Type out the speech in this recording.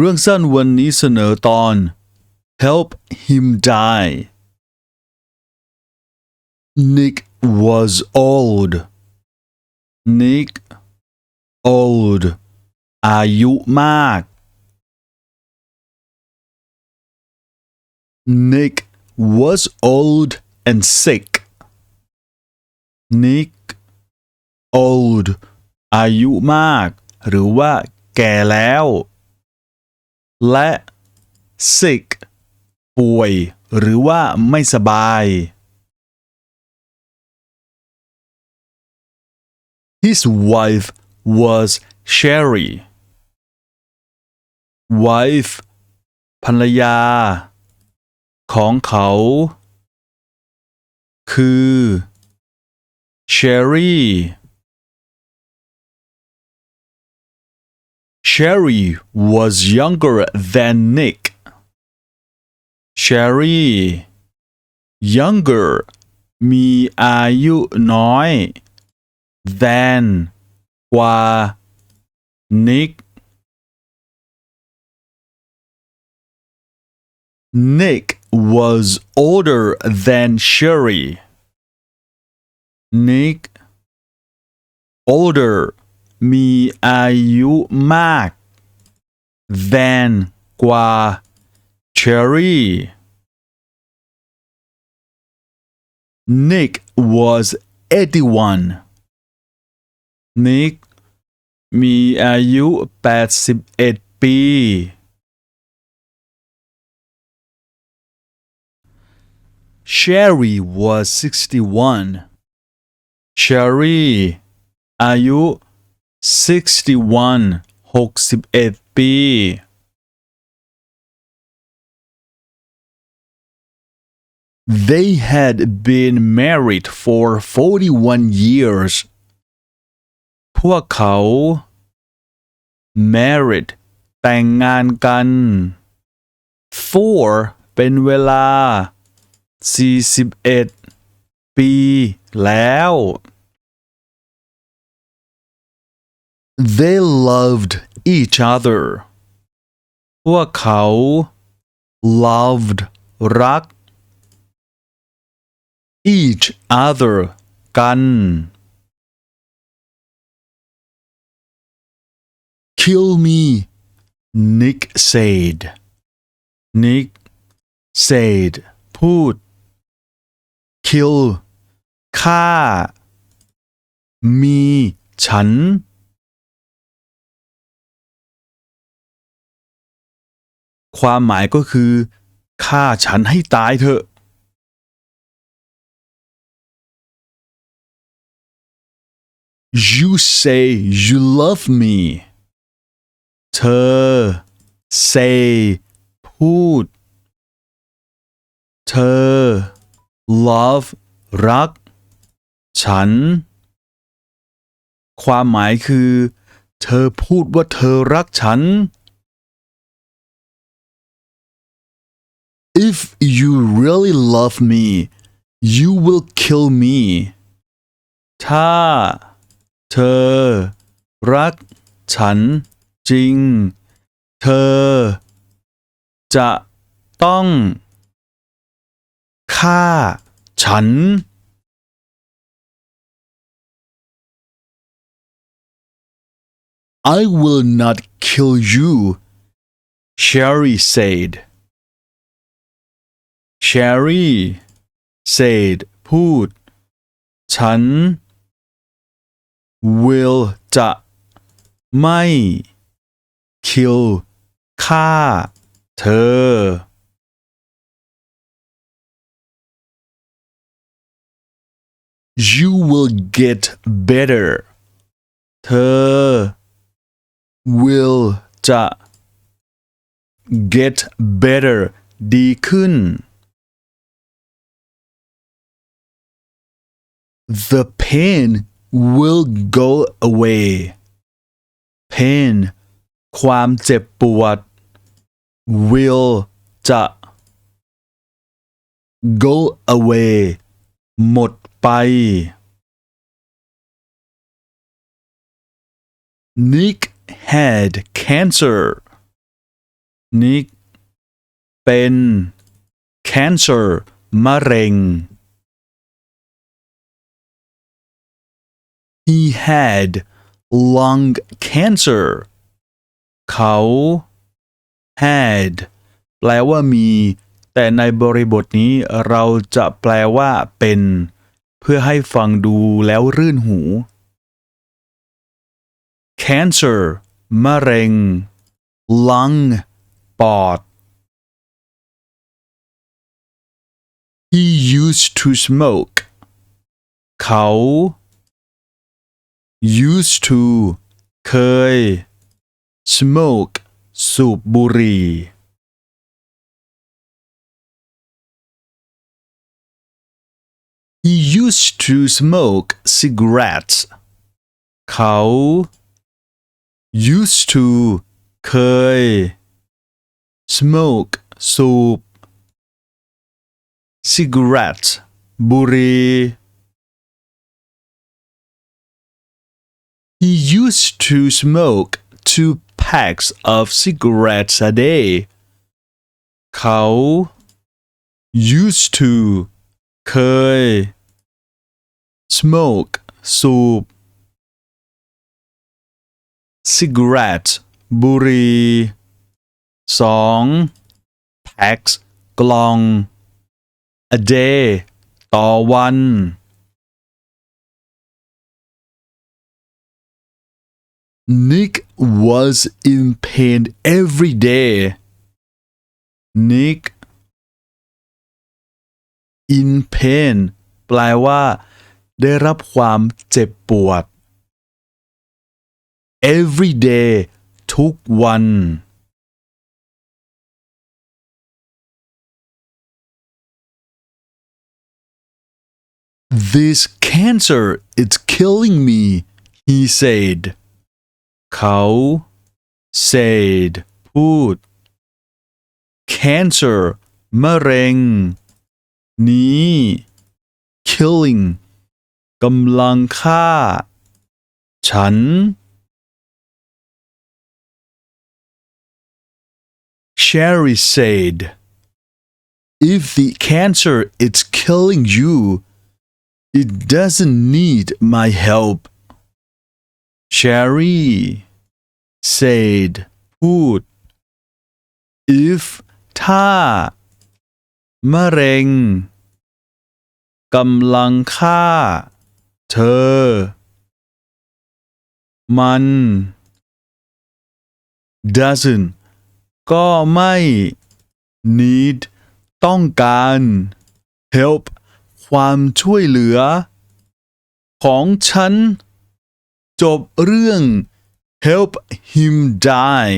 เรื่องสั้นวันนี้เสนอตอน Help him die Nick was old Nick old อายุมาก Nick was old and sick Nick old อายุมาก หรือว่าแก่แล้ว และ sick ป่วย หรือว่าไม่สบาย His wife was Sherry wife ภรรยา ของเขา คือ Sherry Sherry was younger than Nick. Sherry younger มีอายุน้อย than กว่า Nick. Nick was older than Sherry. Nick older มีอายุมาก than กว่า Cherry Nick was 81 Nick มีอายุ81 ปี Sherry was 61 Sherry อายุ 61 61 ปี They had been married for 41 years พวกเขา married แต่งงานกัน for เป็นเวลา 41 ปีแล้ว They loved each other พวกเขา loved รัก each other กัน Kill me Nick said Nick said พูด kill ฆ่า me ฉัน ความหมายก็คือฆ่าฉันให้ตายเถอะ You say you love me เธอ say พูด เธอ love รัก ฉัน ความหมายคือ เธอพูดว่าเธอรักฉัน If you really love me you will kill me ถ้า เธอ รัก ฉัน จริง เธอ จะต้อง ฆ่า ฉัน I will not kill you Sherry said Sherry said พูด ฉัน will จะไม่ kill ฆ่า เธอ You will get better เธอ will จะ get better ดีขึ้น The pain will go away pain ความเจ็บปวด will จะ go away หมดไป Nick had cancer นิกเป็น cancer มะเร็ง he had lung cancer เขา had แปลว่ามี แต่ในบริบทนี้เราจะแปลว่าเป็น เพื่อให้ฟังดูแล้วรื่นหู cancer มะเร็ง lung ปอด he used to smoke เขา used to เคย smoke สูบบุหรี่ He used to smoke cigarettes เขา used to เคย smoke สูบ cigarette บุหรี่ He used to smoke two packs of cigarettes a day เขา used to เคย smoke สูบ cigarette บุหรี่สอง packs กล่อง a day ต่อวัน Nick was in pain every day. Nick in pain แปลว่า ได้รับความเจ็บปวด every day ทุกวัน This cancer it's killing me he said เขา said พูด cancer มะเร็ง นี้ killing กำลังฆ่า ฉัน Sherry said if the cancer is killing you it doesn't need my help Sherry said พูด if ถ้ามะเร็งกำลังฆ่า เธอ มัน doesn't ก็ไม่ need ต้องการ help ความช่วยเหลือ ของฉัน จบเรื่อง help him die